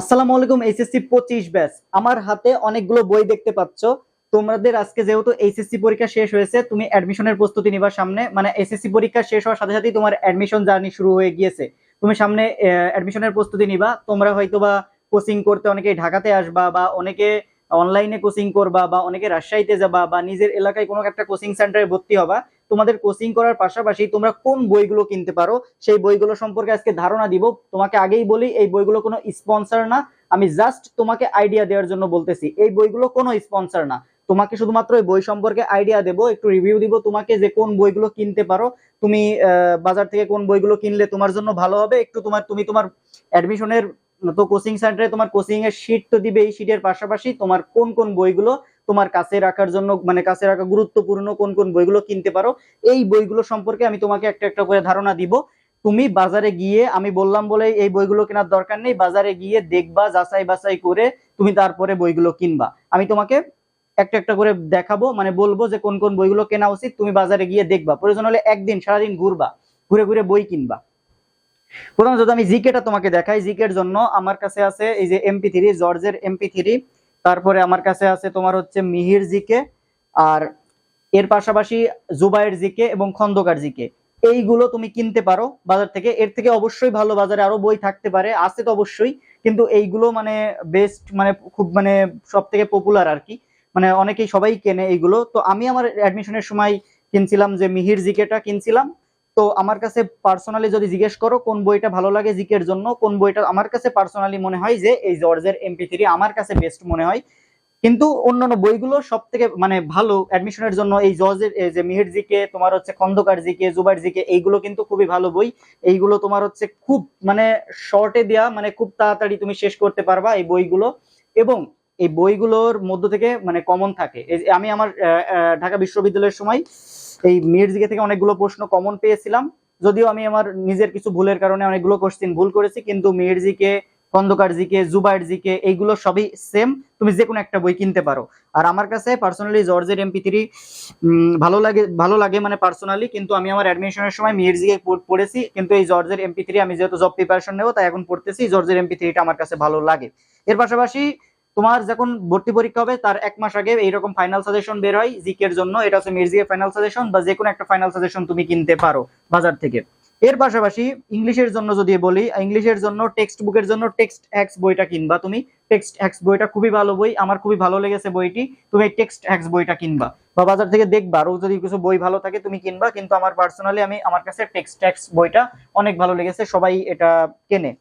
আসসালামু আলাইকুম, এইচএসসি পঁচিশ ব্যাচ। আমার হাতে অনেকগুলো বই দেখতে পাচ্ছ। তোমাদের আজকে যেহেতু এইচএসসি পরীক্ষা শেষ হয়েছে, তুমি অ্যাডমিশনের প্রস্তুতি নিবা সামনে। মানে এসএসসি পরীক্ষা শেষ হওয়ার সাথে সাথেই তোমার অ্যাডমিশন জার্নি শুরু হয়ে গিয়েছে। তুমি সামনে অ্যাডমিশনের প্রস্তুতি নিবা। তোমরা হয়তো বা কোচিং করতে অনেকে ঢাকাতে আসবা বা অনেকে অনলাইনে কোচিং করবা বা অনেকে রাজশাহীতে যাবা বা নিজের এলাকায় কোনো একটা কোচিং সেন্টারে ভর্তি হবা। তোমাদের কোচিং করার পাশাপাশি তোমরা কোন বইগুলো কিনতে পারো? সেই বইগুলো সম্পর্কে আজকে ধারণা দিব। তোমাকে আগেই বলি, এই বইগুলো কোনো স্পন্সর না। আমি জাস্ট তোমাকে আইডিয়া দেওয়ার জন্য বলতেছি। এই বইগুলো কোনো স্পন্সর না। তোমাকে শুধুমাত্র বই সম্পর্কে আইডিয়া দেব, একটু রিভিউ দিব তোমাকে যে কোন বইগুলো কিনতে পারো। তুমি বাজার থেকে কোন বইগুলো কিনলে তোমার জন্য ভালো হবে। একটু তোমার, তুমি তোমার অ্যাডমিশনের তো কোচিং সেন্টারে তোমার কোচিং এর শীট তো দিবে এই শীটের পাশাপাশি তোমার কোন কোন বইগুলো তোমার কাছে রাখার জন্য মানে কাছে রাখা গুরুত্বপূর্ণ কোন কোন বইগুলো কিনতে পারো, এই বইগুলো সম্পর্কে আমি তোমাকে একটা একটা করে ধারণা দিব। তুমি বাজারে গিয়ে, আমি বললাম বলে এই বইগুলো কেনার দরকার নেই, বাজারে গিয়ে দেখবা, যাচাই বাছাই করে তুমি তারপরে বইগুলো কিনবা। আমি তোমাকে একটা একটা করে দেখাবো মানে বলব যে কোন কোন বইগুলো কেনা উচিত, তুমি বাজারে গিয়ে দেখবা। প্রয়োজন হলে একদিন সারাদিন ঘুরবা, ঘুরে ঘুরে বই কিনবা। প্রথমে যদি আমি জিকেটা তোমাকে দেখাই জিকের জন্য আমার কাছে আছে এই যে এমপি থ্রি জর্জের এমপি থ্রি তারপরে আমার কাছে আছে তোমার হচ্ছে মিহির জিকে আর এর পাশাপাশি জুবাইর জিকে এবং খন্দকার জিকে। এইগুলো তুমি কিনতে পারো বাজার থেকে। এর থেকে অবশ্যই ভালো বাজারে আরও বই থাকতে পারে, আছে তো অবশ্যই। কিন্তু এইগুলো মানে বেস্ট মানে খুব মানে সব থেকে পপুলার আর কি। মানে অনেকেই সবাই কেনে এইগুলো। তো আমি আমার অ্যাডমিশনের সময় কিনছিলাম যে মিহির জিকেটা কিনছিলাম। তো আমার কাছে পার্সোনালি যদি জিজ্ঞেস করো, কোন বইটা ভালো লাগে জিকের জন্য, কোন বইটা আমার কাছে পার্সোনালি মনে হয় যে এই জর্জের এমপি থ্রি আমার কাছে বেস্ট মনে হয়। কিন্তু অন্যান্য বইগুলো সব থেকে মানে ভালো অ্যাডমিশনের জন্য এই জজের যে মিহির জিকে, তোমার হচ্ছে খন্দকার জিকে জুবার জিকে, এইগুলো কিন্তু খুবই ভালো বই। এইগুলো তোমার হচ্ছে খুব মানে শর্টে দেয়া মানে খুব তাড়াতাড়ি তুমি শেষ করতে পারবা এই বইগুলো। এবং এই বইগুলোর মধ্য থেকে মানে কমন থাকে। আমি আমার ঢাকা বিশ্ববিদ্যালয়ের সময় এই মিহির জিকে থেকে অনেকগুলো প্রশ্ন কমন পেয়েছিলাম। যদিও আমি আমার নিজের কিছু ভুলের কারণে অনেকগুলো কোশ্চিন ভুল করেছি, কিন্তু Mihir GK Khandakar GK Zubair GK এইগুলো সবই সেম তুমি যে কোনো একটা বই কিনতে পারো। আর আমার কাছে পার্সোনালি জর্জের এমপি থ্রি ভালো লাগে ভালো লাগে মানে পার্সোনালি কিন্তু আমি আমার অ্যাডমিশনের সময় মিহির জিকে পড়েছি। কিন্তু এই জর্জের এমপি থ্রি আমি যেহেতু জব প্রিপারেশন নেব, তাই এখন পড়তেছি। জর্জের এমপি থ্রিটা আমার কাছে ভালো লাগে। এর পাশাপাশি তোমার যখন ভর্তি পরীক্ষা হবে, তার এক মাস আগে এইরকম ফাইনাল সাজেশন বের হয় জিকের জন্য। এটা হচ্ছে মির্জিকের ফাইনাল সাজেশন বা যে কোনো একটা ফাইনাল সাজেশন তুমি কিনতে পারো বাজার থেকে। এর পাশাপাশি ইংলিশের জন্য যদি বলি, ইংলিশের জন্য টেক্সট বুকের জন্য টেক্সট হ্যাক্স বইটা কিনবা তুমি। টেক্সট হ্যাক্স বইটা খুবই ভালো বই, আমার খুবই ভালো লেগেছে বইটি। তুমি টেক্সট হ্যাক্স বইটা কিনবা বা বাজার থেকে দেখবা। আরও যদি কিছু বই ভালো থাকে তুমি কিনবা, কিন্তু আমার পার্সোনালি আমি, আমার কাছে টেক্সট হ্যাক্স বইটা অনেক ভালো লেগেছে, সবাই এটা কেনে।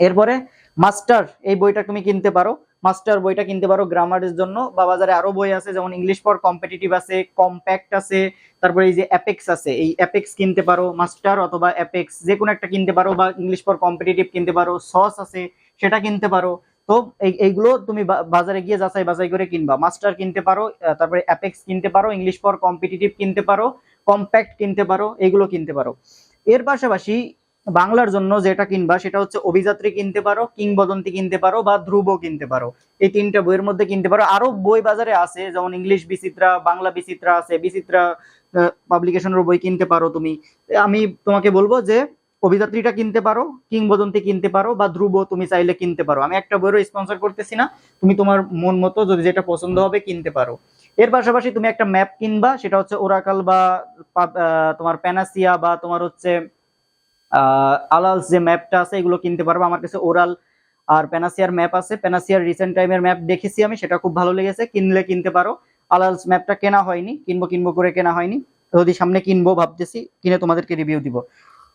এরপরে মাস্টার, এই বইটা তুমি কিনতে পারো। মাস্টার বইটা কিনতে পারো গ্রামারের জন্য। বা বাজারে আরও বই আছে, যেমন ইংলিশ ফর কম্পিটিটিভ আছে কম্প্যাক্ট আছে, তারপরে এই যে অ্যাপেক্স আছে, এই অ্যাপেক্স কিনতে পারো মাস্টার অথবা অ্যাপেক্স যে কোনো একটা কিনতে পারো বা ইংলিশ ফর কম্পিটিটিভ কিনতে পারো সস আছে, সেটা কিনতে পারো। তো এই, এইগুলো তুমি বাজারে গিয়ে যাচাই বাছাই করে কিনবা। মাস্টার কিনতে পারো তারপরে অ্যাপেক্স কিনতে পারো ইংলিশ ফর কম্পিটিটিভ কিনতে পারো কম্প্যাক্ট কিনতে পারো, এইগুলো কিনতে পারো। এর পাশাপাশি বাংলার জন্য যেটা কিনবা সেটা হচ্ছে অভিযাত্রী কিনতে পারো, কিংবদন্তি কিনতে পারো বা ধ্রুব কিনতে পারো। এই তিনটা বইয়ের মধ্যে কিনতে পারো। আরও বই বাজারে আছে, যেমন ইংলিশ বিচিত্রা, বাংলা বিচিত্রা আছে, বিচিত্রা পাবলিকেশনের বই কিনতে পারো তুমি। আমি তোমাকে বলব যে অভিযাত্রীটা কিনতে পারো, কিংবদন্তি কিনতে পারো বা ধ্রুব তুমি চাইলে কিনতে পারো। আমি একটা বইয়েরও স্পন্সর করতেছি না, তুমি তোমার মন মতো যদি যেটা পছন্দ হবে কিনতে পারো। এর পাশাপাশি তুমি একটা ম্যাপ কিনবা, সেটা হচ্ছে ওরাকাল বা তোমার প্যানাসিয়া বা তোমার হচ্ছে আলালস যে ম্যাপটা আছে, এগুলো কিনতে পারব। আমার কাছে ওরাল আর প্যানাসিয়ার ম্যাপ আছে। প্যানাসিয়ার রিসেন্ট টাইমের ম্যাপ দেখেছি আমি, সেটা খুব ভালো লেগেছে। কিনলে কিনতে পারো। আলালস ম্যাপটা কেনা হয়নি, কিনবো কিনবো করে কেনা হয়নি। যদি সামনে কিনবো ভাবতেছি, কিনে তোমাদেরকে রিভিউ দিব।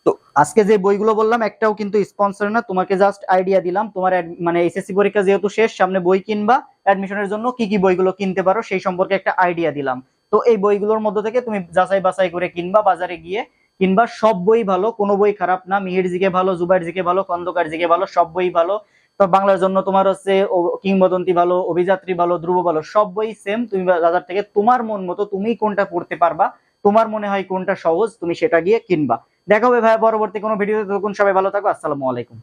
তো আজকে যে বইগুলো বললাম, একটাও কিন্তু স্পন্সর না। তোমাকে জাস্ট আইডিয়া দিলাম। তোমার মানে এসএসসি পরীক্ষা যেহেতু শেষ, সামনে বই কিনবা। অ্যাডমিশনের জন্য কি কি বইগুলো কিনতে পারো, সেই সম্পর্কে একটা আইডিয়া দিলাম। তো এই বইগুলোর মধ্যে থেকে তুমি যাচাই বাছাই করে কিনবা, বাজারে গিয়ে কিংবা সব বই ভালো, কোনো বই খারাপ না। মিহির জিকে ভালো, জুবাইর জিকে ভালো, খন্দকার জিকে ভালো, সব বই ভালো। তো বাংলার জন্য তোমার হচ্ছে কিংবদন্তি ভালো, অভিযাত্রী ভালো, ধ্রুব ভালো, সব বই সেম তুমি বাজার থেকে তোমার মন মতো তুমি কোনটা পড়তে পারবা, তোমার মনে হয় কোনটা সহজ, তুমি সেটা গিয়ে কিনবা। দেখা হবে ভাই পরবর্তী কোনো ভিডিওতে তখন সবাই ভালো থাকো, আসসালামু আলাইকুম।